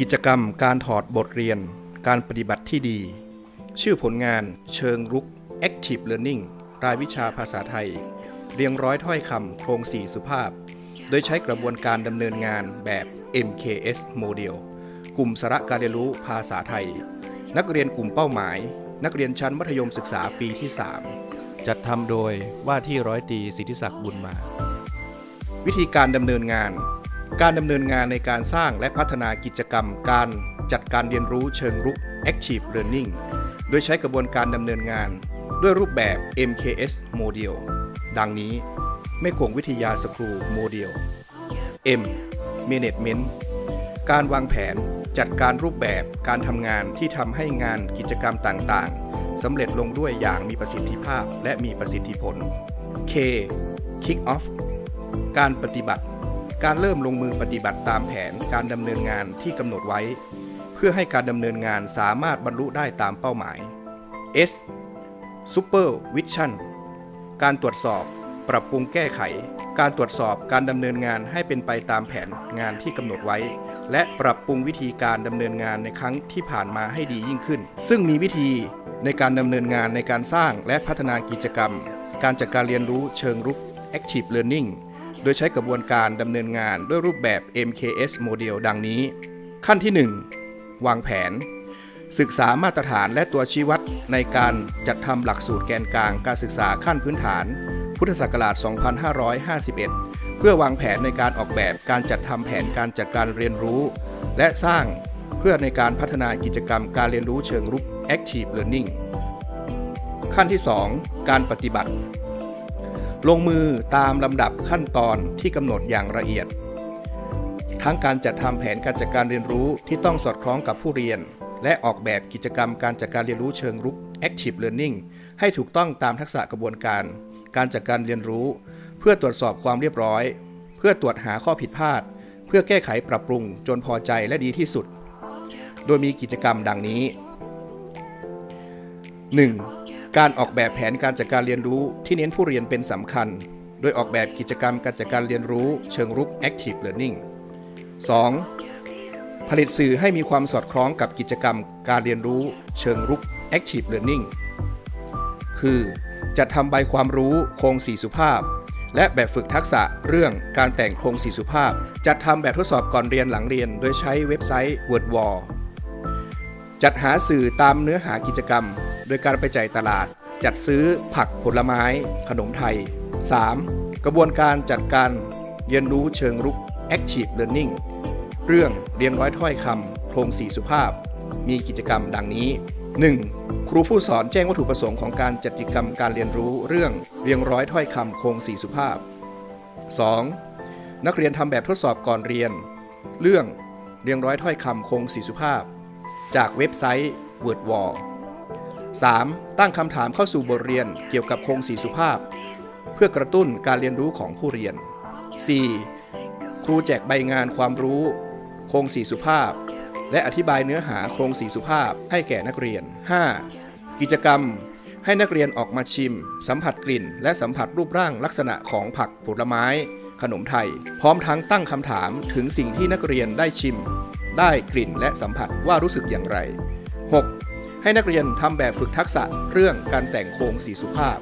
กิจกรรมการถอดบทเรียน การปฏิบัติที่ดี ชื่อผลงานเชิงรุก Active Learning รายวิชาภาษาไทย เรียงร้อยถ้อยคำโครงสี่สุภาพ โดยใช้กระบวนการดำเนินงานแบบ MKS Model กลุ่มสาระการเรียนรู้ภาษาไทย นักเรียนกลุ่มเป้าหมาย นักเรียนชั้นมัธยมศึกษาปีที่ 3 จัดทำโดยว่าที่ร้อยตีสิทธิศักดิ์บุญมา วิธีการดำเนินงาน การดำเนินงานในการสร้างและพัฒนากิจกรรม การจัดการเรียนรู้เชิงรุก Active Learning โดยใช้กระบวนการดำเนินงาน ด้วยรูปแบบ MKS Model ดังนี้ไม่กงวิทยาสครูโมเดล M Management การวางแผนจัดการรูปแบบการทำงานที่ทำให้งานกิจกรรมต่างๆสำเร็จลงด้วยอย่างมีประสิทธิภาพและมีประสิทธิผล K Kick Off การปฏิบัติ การเริ่มลงมือปฏิบัติตามแผนการดำเนินงานที่กำหนดไว้ เพื่อให้การดำเนินงานสามารถบรรลุได้ตามเป้าหมาย S Supervision การตรวจสอบ ปรับปรุงแก้ไข การตรวจสอบการดำเนินงานให้เป็นไปตามแผนงานที่กำหนดไว้ และปรับปรุงวิธีการดำเนินงานในครั้งที่ผ่านมาให้ดียิ่งขึ้น ซึ่งมีวิธีในการดำเนินงานในการสร้างและพัฒนากิจกรรม การจัดการเรียนรู้เชิงรุก Active Learning โดยใช้กระบวนการดำเนินงานด้วยรูปแบบ MKS Model ดังนี้ ขั้นที่ 1 วางแผน ศึกษามาตรฐานและตัวชี้วัดในการจัดทำหลักสูตรแกนกลางการศึกษาขั้นพื้นฐาน พุทธศักราช 2551 เพื่อวางแผนในการออกแบบการจัดทำแผนการจัดการเรียนรู้ และสร้างเพื่อในการพัฒนากิจกรรมการเรียนรู้เชิงรุก Active Learning ขั้นที่ 2 การปฏิบัติ ลงมือตามลำดับขั้นตอนที่กำหนดอย่างละเอียด ทั้งการจัดทำแผนการจัดการเรียนรู้ที่ต้องสอดคล้องกับผู้เรียน และออกแบบกิจกรรมการจัดการเรียนรู้เชิงรุก Active Learning ให้ถูกต้องตามทักษะกระบวนการ การจัดการเรียนรู้ เพื่อตรวจสอบความเรียบร้อย เพื่อตรวจหาข้อผิดพลาด เพื่อแก้ไขปรับปรุงจนพอใจและดีที่สุด โดยมีกิจกรรมดังนี้ 1. การออกแบบแผนการจัดการเรียนรู้ที่เน้นผู้เรียนเป็นสำคัญ โดยออกแบบกิจกรรมการจัดการเรียนรู้เชิงรุก Active Learning 2. ผลิตสื่อให้มีความสอดคล้องกับกิจกรรมการเรียนรู้เชิงรุก Active Learning คือจัดทำใบความรู้โครงสี่สุภาพ และแบบฝึกทักษะเรื่องการแต่งโครงสี่สุภาพ จัดทำแบบทดสอบก่อนเรียนหลังเรียน โดยใช้เว็บไซต์ WordWall จัดหาสื่อตามเนื้อหากิจกรรม โดยการไปจ่ายตลาด จัดซื้อผักผลไม้ ขนมไทย 3. กระบวนการจัดการเรียนรู้เชิงรุก Active Learning เรื่องเรียงร้อยถ้อยคำโครงสี่สุภาพ มีกิจกรรมดังนี้ 1. ครูผู้สอนแจ้งวัตถุประสงค์ของการจัดกิจกรรมการเรียนรู้เรื่องเรียงร้อยถ้อยคำโครงสี่สุภาพ 2. นักเรียนทำแบบทดสอบก่อนเรียน เรื่องเรียงร้อยถ้อยคำโครงสี่สุภาพ จากเว็บไซต์ WordWall 3. ตั้งคำถามเข้าสู่บทเรียนเกี่ยวกับโครงสี่สุภาพ เพื่อกระตุ้นการเรียนรู้ของผู้เรียน 4. ครูแจกใบงานความรู้ โครงสี่สุภาพ และอธิบายเนื้อหาโครงสี่สุภาพให้แก่นักเรียน 5. กิจกรรม ให้นักเรียนออกมาชิม สัมผัสกลิ่น และสัมผัสรูปร่างลักษณะของผักผลไม้ ขนมไทย พร้อมทั้งตั้งคำถามถึงสิ่งที่นักเรียนได้ชิม ได้กลิ่นและสัมผัสว่ารู้สึกอย่างไร 6. ให้นักเรียนทำแบบฝึกทักษะเรื่องการแต่งโครงสีสุภาพ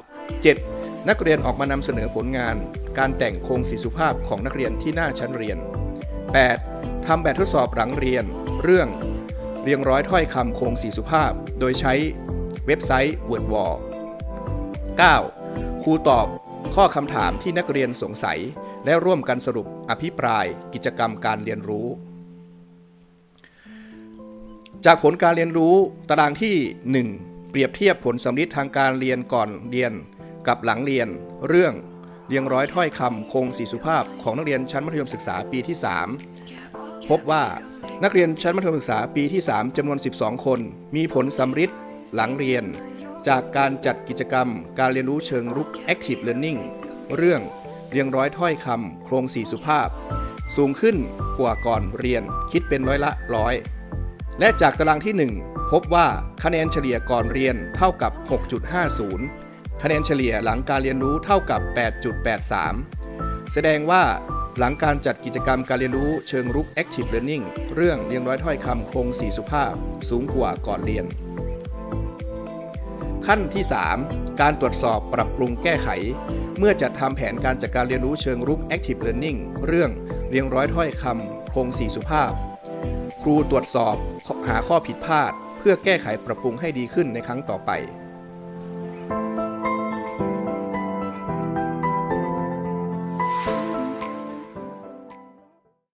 7. นักเรียนออกมานำเสนอผลงาน การแต่งโครงสีสุภาพของนักเรียนที่หน้าชั้นเรียน 8. ทำแบบทดสอบหลังเรียน เรื่อง เรียงร้อยถ้อยคำโครงสีสุภาพ โดยใช้เว็บไซต์ WordWall 9. ครูตอบข้อคำถามที่นักเรียนสงสัย และร่วมกันสรุปอภิปรายกิจกรรมการเรียนรู้ จากผลการเรียนรู้ตารางที่ 1 เปรียบเทียบผลสำลิดทางการเรียนก่อนเรียนกับหลังเรียน เรื่องเรียงร้อยถ้อยคำโครงสีสุภาพของนักเรียนชั้นมัธยมศึกษาปีที่ 3 พบว่านักเรียนชั้นมัธยมศึกษาปีที่ 3จำนวน 12 คน มีผลสำลิดหลังเรียน จากการจัดกิจกรรม การเรียนรู้เชิงรุก Active Learning เรื่องเรียงร้อยถ้อยคำโครงสีสุภาพ สูงขึ้นกว่าก่อนเรียนคิดเป็นร้อยละร้อย และจากตารางที่ 1 พบว่าคะแนนเฉลี่ยก่อนเรียนเท่ากับ 6.50 คะแนนเฉลี่ยหลังการเรียนรู้เท่ากับ 8.83 แสดงว่าหลังการจัดกิจกรรมการเรียนรู้เชิงรุก Active Learning เรื่องเรียงร้อยถ้อยคำโครงสี่สุภาพ สูงกว่าก่อนเรียน ขั้นที่ 3 การตรวจสอบปรับปรุงแก้ไข เมื่อจัดทำแผนการจัดการเรียนรู้เชิงรุก Active Learning เรื่องเรียงร้อยถ้อยคำโครงสี่สุภาพ ครูตรวจสอบ หาข้อผิดพลาด เพื่อแก้ไขปรับปรุงให้ดีขึ้นในครั้งต่อไป